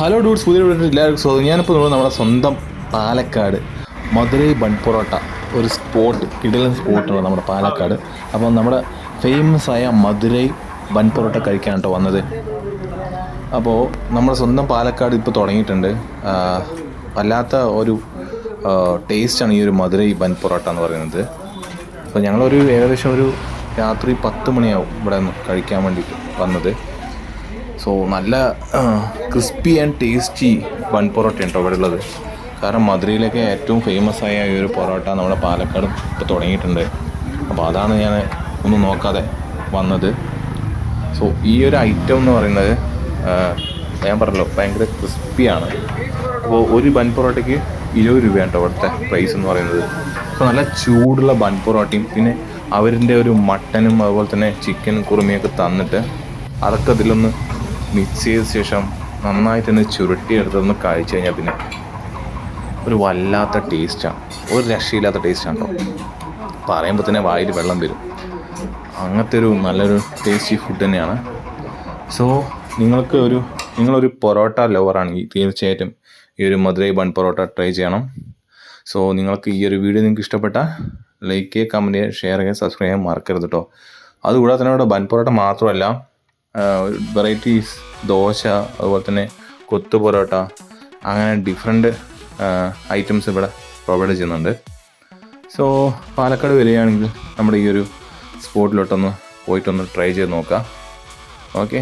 Hello dudes പുതിയ എല്ലാവർക്കും സ്വാഗതം. ഞാനിപ്പോൾ നമ്മൾ നമ്മുടെ സ്വന്തം പാലക്കാട് മധുരൈ ബൺ പൊറോട്ട ഒരു സ്പോട്ട് കിടലൻ സ്പോട്ടാണ് നമ്മുടെ പാലക്കാട്. അപ്പോൾ നമ്മുടെ ഫേമസ് ആയ മധുരൈ ബൺ പൊറോട്ട കഴിക്കാൻ കേട്ടോ വന്നത്. അപ്പോൾ നമ്മുടെ സ്വന്തം പാലക്കാട് ഇപ്പോൾ തുടങ്ങിയിട്ടുണ്ട്. വല്ലാത്ത ഒരു ടേസ്റ്റാണ് ഈ ഒരു മധുരൈ ബൻ പൊറോട്ട എന്ന് പറയുന്നത്. അപ്പോൾ ഞങ്ങളൊരു ഏകദേശം ഒരു രാത്രി പത്ത് മണിയാവും ഇവിടെ നിന്ന് കഴിക്കാൻ വേണ്ടിയിട്ട് വന്നത്. സോ നല്ല crispy and tasty bun parotta കേട്ടോ ഇവിടെ ഉള്ളത്. കാരണം മധുരയിലൊക്കെ ഏറ്റവും ഫേമസ് ആയ ഈ ഒരു പൊറോട്ട നമ്മുടെ പാലക്കാട് ഇപ്പോൾ തുടങ്ങിയിട്ടുണ്ട്. അപ്പോൾ അതാണ് ഞാൻ ഒന്നും നോക്കാതെ വന്നത്. സോ ഈ ഒരു ഐറ്റം എന്ന് പറയുന്നത് ഞാൻ പറഞ്ഞല്ലോ ഭയങ്കര ക്രിസ്പിയാണ് അപ്പോൾ ഒരു ബൺ പൊറോട്ടയ്ക്ക് ഇരുപത് രൂപയാണ് കേട്ടോ അവിടുത്തെ പ്രൈസ് എന്ന് പറയുന്നത്. അപ്പോൾ നല്ല ചൂടുള്ള ബൺ പൊറോട്ടയും പിന്നെ അവരിന്റെ ഒരു മട്ടനും അതുപോലെ തന്നെ ചിക്കൻ കുറുമിയൊക്കെ തന്നിട്ട് അതൊക്കെ അതിലൊന്ന് മിക്സ് ചെയ്ത ശേഷം നന്നായിട്ടൊന്ന് ചുരുട്ടിയെടുത്തൊന്ന് കഴിച്ചു കഴിഞ്ഞാൽ പിന്നെ ഒരു വല്ലാത്ത ടേസ്റ്റാണ് ഒരു രക്ഷയില്ലാത്ത ടേസ്റ്റാണ് കേട്ടോ പറയുമ്പോൾ തന്നെ വായിൽ വെള്ളം വരും. അങ്ങനത്തെ ഒരു നല്ലൊരു ടേസ്റ്റി ഫുഡ് തന്നെയാണ്. സോ നിങ്ങൾക്ക് ഒരു നിങ്ങളൊരു പൊറോട്ട ലവറാണെങ്കിൽ തീർച്ചയായിട്ടും ഈ ഒരു മധുരൈ ബൺ പൊറോട്ട ട്രൈ ചെയ്യണം. സോ നിങ്ങൾക്ക് ഈ ഒരു വീഡിയോ നിങ്ങൾക്ക് ഇഷ്ടപ്പെട്ടാൽ ലൈക്ക് ചെയ്യുക കമന്റ് ചെയ്യുക ഷെയർ ചെയ്യുക സബ്സ്ക്രൈബ് ചെയ്യാൻ മറക്കരുത് കേട്ടോ അതുകൂടാതെ തന്നെ ഇവിടെ ബൻപൊറോട്ട മാത്രമല്ല വെറൈറ്റീസ് ദോശ അതുപോലെ തന്നെ കൊത്തു പൊറോട്ട അങ്ങനെ ഡിഫറെന്റ് ഐറ്റംസ് ഇവിടെ പ്രൊവൈഡ് ചെയ്യുന്നുണ്ട്. സോ പാലക്കാട് വരികയാണെങ്കിൽ നമ്മുടെ ഈ ഒരു സ്പോട്ടിലോട്ടൊന്ന് പോയിട്ടൊന്ന് ട്രൈ ചെയ്ത് നോക്കാം. ഓക്കെ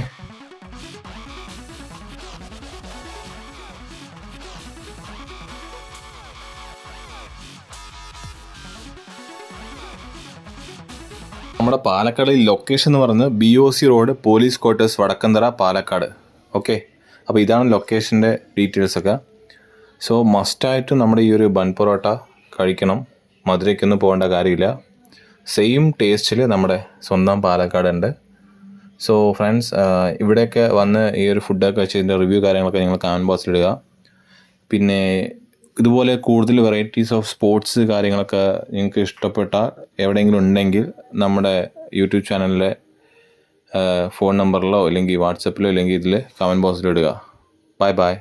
നമ്മുടെ പാലക്കാട് ലൊക്കേഷൻ എന്ന് പറയുന്നത് B O C road police quarters Vadakkanthara Palakkad. Okay അപ്പോൾ ഇതാണ് ലൊക്കേഷന്റെ ഡീറ്റെയിൽസ് ഒക്കെ. സോ മസ്റ്റായിട്ട് നമ്മുടെ ഈ ഒരു ബൺ പൊറോട്ട കഴിക്കണം. മധുരയ്ക്കൊന്നും പോകേണ്ട കാര്യമില്ല. സെയിം ടേസ്റ്റിൽ നമ്മുടെ സ്വന്തം പാലക്കാട് ഉണ്ട്. സോ ഫ്രണ്ട്സ് ഇവിടെയൊക്കെ വന്ന് ഈ ഒരു ഫുഡൊക്കെ കഴിച്ചതിന്റെ റിവ്യൂ കാര്യങ്ങളൊക്കെ നിങ്ങൾ കമന്റ് ബോക്സിൽ ഇടുക. പിന്നെ ഇതുപോലെ കൂടുതൽ വെറൈറ്റീസ് ഓഫ് സ്പോർട്സ് കാര്യങ്ങളൊക്കെ നിങ്ങൾക്ക് ഇഷ്ടപ്പെട്ട എവിടെയെങ്കിലും ഉണ്ടെങ്കിൽ നമ്മുടെ യൂട്യൂബ് ചാനലിലെ ഫോൺ നമ്പറിലോ അല്ലെങ്കിൽ വാട്സപ്പിലോ അല്ലെങ്കിൽ ഇതിൽ കമന്റ് ബോക്സിലോ ഇടുക. Bye bye